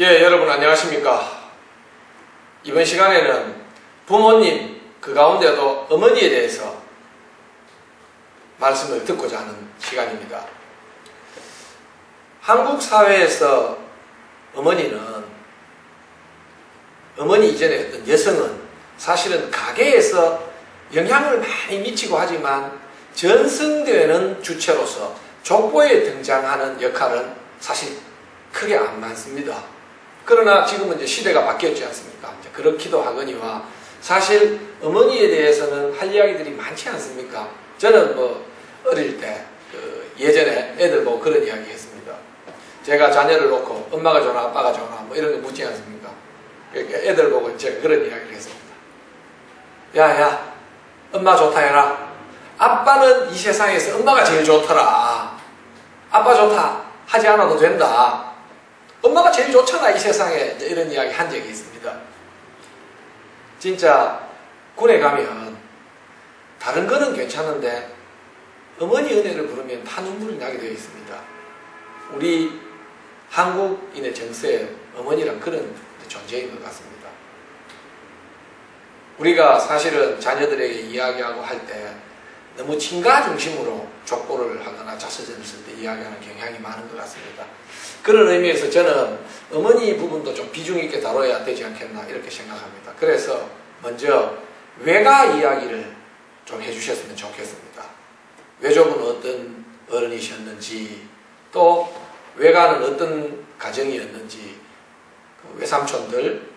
예, 여러분 안녕하십니까. 이번 시간에는 부모님, 그 가운데도 어머니에 대해서 말씀을 듣고자 하는 시간입니다. 한국 사회에서 어머니는, 어머니 이전에 어떤 여성은 사실은 가게에서 영향을 많이 미치고 하지만 전승되는 주체로서 족보에 등장하는 역할은 사실 크게 안 많습니다. 그러나 지금은 이제 시대가 바뀌었지 않습니까? 그렇기도 하거니와 사실 어머니에 대해서는 할 이야기들이 많지 않습니까? 저는 뭐 어릴 때 그 예전에 애들 보고 그런 이야기 했습니다. 제가 자녀를 놓고 엄마가 좋나 아빠가 좋나 뭐 이런 거 묻지 않습니까? 그러니까 애들 보고 제가 그런 이야기를 했습니다. 야야 엄마 좋다 해라. 아빠는 이 세상에서 엄마가 제일 좋더라. 아빠 좋다 하지 않아도 된다. 엄마가 제일 좋잖아 이 세상에 이런 이야기 한 적이 있습니다. 진짜 군에 가면 다른 거는 괜찮은데 어머니 은혜를 부르면 다 눈물이 나게 되어 있습니다. 우리 한국인의 정서에 어머니란 그런 존재인 것 같습니다. 우리가 사실은 자녀들에게 이야기하고 할 때 너무 친가 중심으로 족보를 하거나 자서전을 쓸 때 이야기하는 경향이 많은 것 같습니다. 그런 의미에서 저는 어머니 부분도 좀 비중 있게 다뤄야 되지 않겠나 이렇게 생각합니다. 그래서 먼저 외가 이야기를 좀 해주셨으면 좋겠습니다. 외족은 어떤 어른이셨는지 또 외가는 어떤 가정이었는지 그 외삼촌들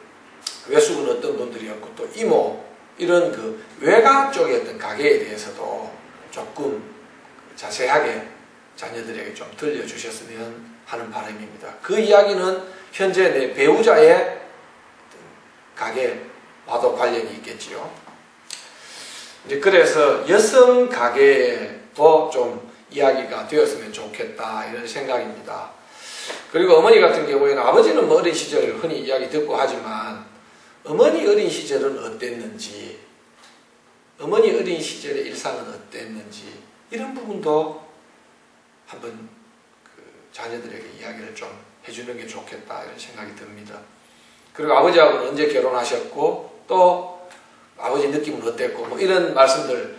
외숙은 어떤 분들이었고 또 이모 이런 그 외가 쪽의 어떤 가게에 대해서도 조금 자세하게 자녀들에게 좀 들려주셨으면 하는 바람입니다. 그 이야기는 현재 내 배우자의 가게 와도 관련이 있겠지요. 이제 그래서 여성 가게도 좀 이야기가 되었으면 좋겠다 이런 생각입니다. 그리고 어머니 같은 경우에는 아버지는 뭐 어린 시절 흔히 이야기 듣고 하지만 어머니 어린 시절은 어땠는지 어머니 어린 시절의 일상은 어땠는지 이런 부분도 한번 자녀들에게 이야기를 좀 해주는 게 좋겠다 이런 생각이 듭니다. 그리고 아버지하고는 언제 결혼하셨고 또 아버지 느낌은 어땠고 뭐 이런 말씀들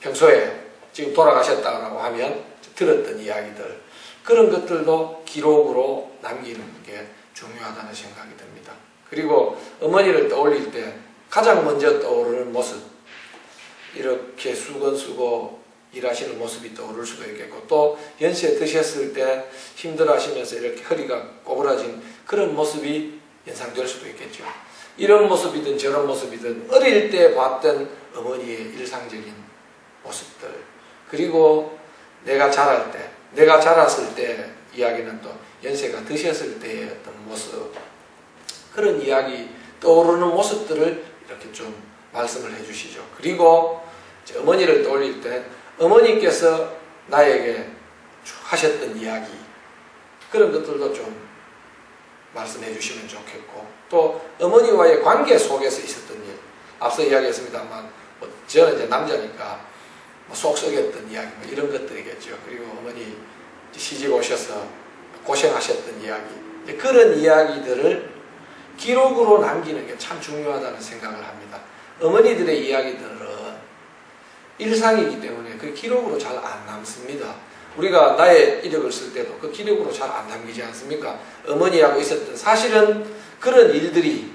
평소에 지금 돌아가셨다고 하면 들었던 이야기들 그런 것들도 기록으로 남기는 게 중요하다는 생각이 듭니다. 그리고 어머니를 떠올릴 때 가장 먼저 떠오르는 모습. 이렇게 수건수고 일하시는 모습이 떠오를 수도 있겠고 또 연세 드셨을 때 힘들어하시면서 이렇게 허리가 꼬부라진 그런 모습이 연상될 수도 있겠죠. 이런 모습이든 저런 모습이든 어릴 때 봤던 어머니의 일상적인 모습들. 그리고 내가 자랄 때 내가 자랐을 때 이야기는 또 연세가 드셨을 때의 어떤 모습 그런 이야기 떠오르는 모습들을 이렇게 좀 말씀을 해주시죠. 그리고 어머니를 떠올릴 때 어머니께서 나에게 하셨던 이야기 그런 것들도 좀 말씀해 주시면 좋겠고 또 어머니와의 관계 속에서 있었던 일 앞서 이야기했습니다만 뭐 저는 이제 남자니까 뭐 속 썩였던 이야기 뭐 이런 것들이겠죠 그리고 어머니 시집 오셔서 고생하셨던 이야기 그런 이야기들을 기록으로 남기는 게 참 중요하다는 생각을 합니다 어머니들의 이야기들은 일상이기 때문에 그 기록으로 잘 안 남습니다. 우리가 나의 이력을 쓸 때도 그 기록으로 잘 안 남기지 않습니까? 어머니하고 있었던 사실은 그런 일들이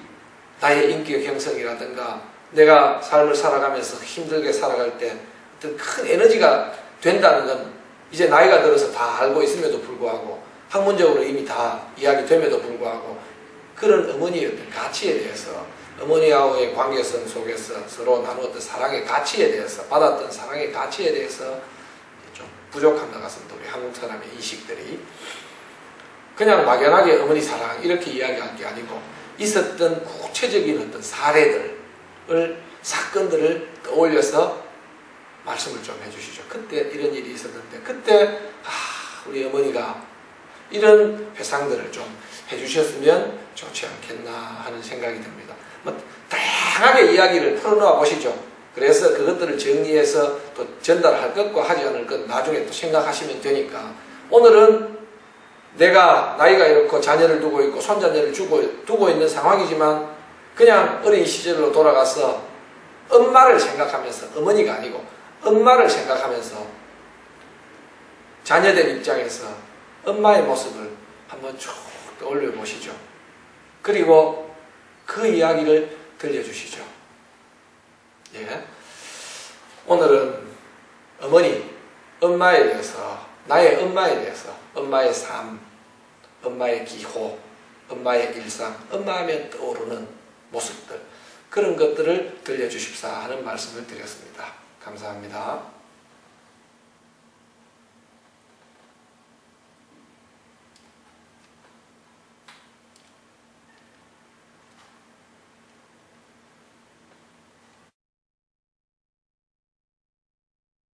나의 인격 형성이라든가 내가 삶을 살아가면서 힘들게 살아갈 때 어떤 큰 에너지가 된다는 건 이제 나이가 들어서 다 알고 있음에도 불구하고 학문적으로 이미 다 이야기됨에도 불구하고 그런 어머니의 가치에 대해서 어머니하고의 관계성 속에서 서로 나누었던 사랑의 가치에 대해서 받았던 사랑의 가치에 대해서 좀 부족한 것 같습니다. 우리 한국 사람의 인식들이 그냥 막연하게 어머니 사랑 이렇게 이야기할 게 아니고 있었던 구체적인 어떤 사례들을 사건들을 떠올려서 말씀을 좀 해주시죠. 그때 이런 일이 있었는데 그때 아 우리 어머니가 이런 회상들을 좀 해주셨으면 좋지 않겠나 하는 생각이 듭니다. 뭐 다양하게 이야기를 풀어놓아 보시죠. 그래서 그것들을 정리해서 또 전달할 것과 하지 않을 것 나중에 또 생각하시면 되니까 오늘은 내가 나이가 이렇고 자녀를 두고 있고 손자녀를 두고, 두고 있는 상황이지만 그냥 어린 시절로 돌아가서 엄마를 생각하면서 어머니가 아니고 엄마를 생각하면서 자녀들 입장에서 엄마의 모습을 한번 쭉 떠올려 보시죠. 그리고 그 이야기를 들려주시죠. 예. 오늘은 어머니, 엄마에 대해서, 나의 엄마에 대해서, 엄마의 삶, 엄마의 기호, 엄마의 일상, 엄마 하면 떠오르는 모습들, 그런 것들을 들려주십사 하는 말씀을 드렸습니다. 감사합니다.